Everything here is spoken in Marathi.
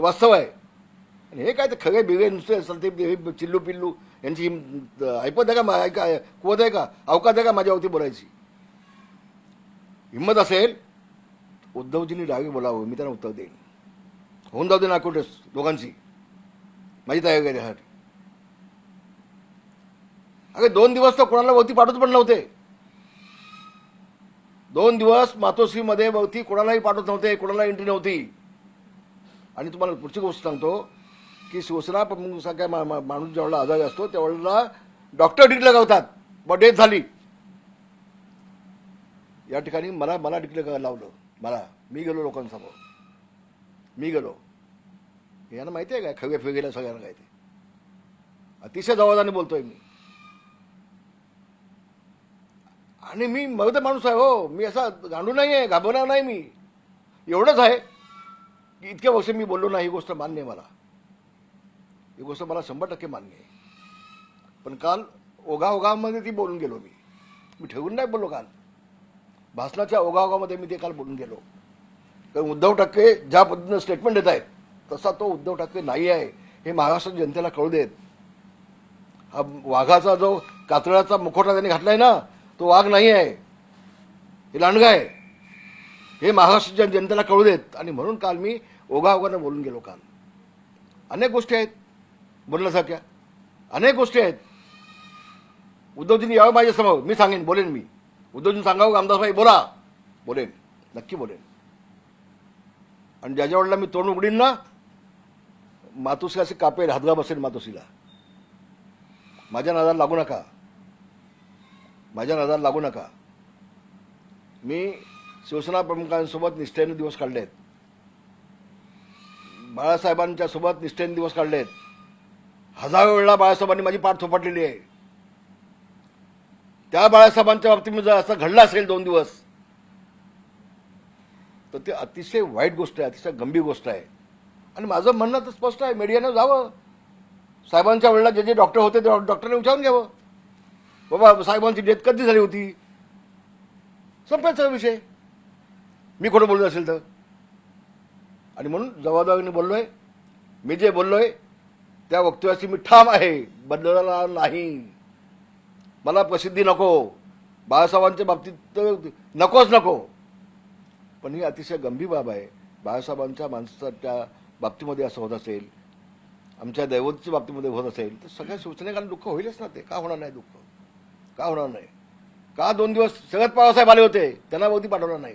हे वास्तव आहे. आणि हे काय ते खगे बिगे नुसते असेल ते चिल्लू पिल्लू यांची ऐपत आहे का ऐका कुवत आहे का? अवकात आहे का माझ्यावरती बोलायची? हिंमत असेल उद्धवजींनी डावी बोलावं मी त्यांना उत्तर देईन. होऊन जाऊ दे ना कुठेच दोघांची. माझी तयारी आहे त्यासाठी. अगे दोन दिवस तर कोणाला वरती पाठवत पण नव्हते. दोन दिवस मातोश्रीमध्ये वरती कोणालाही पाठवत नव्हते कोणाला एंट्री नव्हती. आणि तुम्हाला पुढची गोष्ट सांगतो की शिवसेना प्रमुखासारख्या काय मा- माणूस ज्यावेळेला आजारी असतो त्यावेळेला डॉक्टर डिक्लेअर लगावतात. बट डेथ झाली. या ठिकाणी मला मला डिक्लेअर लावलं. मला. मी गेलो लोकांसमोर. मी गेलो. यांना माहिती आहे काय? खगे फेगेला सगळ्यांना काय ते अतिशय जबाबदारीने बोलतोय मी. आणि मी मग माणूस आहे हो. मी असा गांडू नाही आहे घाबरणार नाही मी. एवढंच आहे. इतक्या वर्ष मी बोललो नाही ही गोष्ट मान्य आहे मला. ही गोष्ट मला शंभर टक्के मान्य आहे. पण काल ओघाओघामध्ये ती बोलून गेलो मी. मी ठेवून नाही बोललो काल. भाषणाच्या ओघाओघामध्ये मी ते काल बोलून गेलो. कारण उद्धव ठाकरे ज्या पद्धतीनं स्टेटमेंट देत आहेत तसा तो उद्धव ठाकरे नाही आहे. हे महाराष्ट्र जनतेला कळू देत. हा वाघाचा जो कातळाचा मुखोटा त्यांनी घातलाय ना तो वाघ नाही आहे. हे लांडगा आहे. हे महाराष्ट्राच्या जनतेला कळू देत. आणि म्हणून काल मी ओघाओघानं बोलून गेलो काल. अनेक गोष्टी आहेत. बोलण्यासारख्या. अनेक गोष्टी आहेत. उद्धवजींनी यावं माझ्यासमोर मी सांगेन बोलेन मी. उद्धवजींनी सांगावं आमदारबाई बोला. बोलेन. नक्की बोलेन. आणि ज्याच्या वेळेला मी तोंड उघडीन ना मातोश्री असे कापेल हातगा बसेल मातोश्रीला. माझ्या नादाला लागू नका. माझ्या नादाला लागू नका. मी शिवसेना प्रमुखांसोबत निष्ठेने दिवस काढले आहेत बाळासाहेबांच्या सोबत निष्ठेने दिवस काढले आहेत हजारो वेळा बाळासाहेबांनी माझी पाठ थोपाटलेली आहे. त्या बाळासाहेबांच्या बाबतीत जर असं घडलं असेल दोन दिवस. तर ते अतिशय वाईट गोष्ट आहे अतिशय गंभीर गोष्ट आहे. आणि माझं म्हणणं तर स्पष्ट आहे मीडियानं जावं. साहेबांच्या वेळेला जे जे डॉक्टर होते ते डॉक्टरने विचारून घ्यावं. बाबा साहेबांची डेथ कधी झाली होती? संपायचा विषय. मी खोटं बोलत असेल तर? आणि म्हणून जबाबदारीने आहे मी जे बोललो आहे त्या वक्तव्याची मी ठाम आहे बदलणार नाही. मला प्रसिद्धी नको. बाळासाहेबांच्या बाबतीत तर नकोच नको. पण ही अतिशय गंभीर बाब आहे. बाळासाहेबांच्या माणसाच्या बाबतीमध्ये असं होत असेल आमच्या दैवतच्या बाबतीमध्ये होत असेल तर सगळ्या शिवसेनेकांना दुःख होईलच ना ते. का होणार नाही दुःख? का होणार नाही? का दोन दिवस सगळ्यात पवारसाहेब आले होते? त्यांना वरती पाठवलं नाही.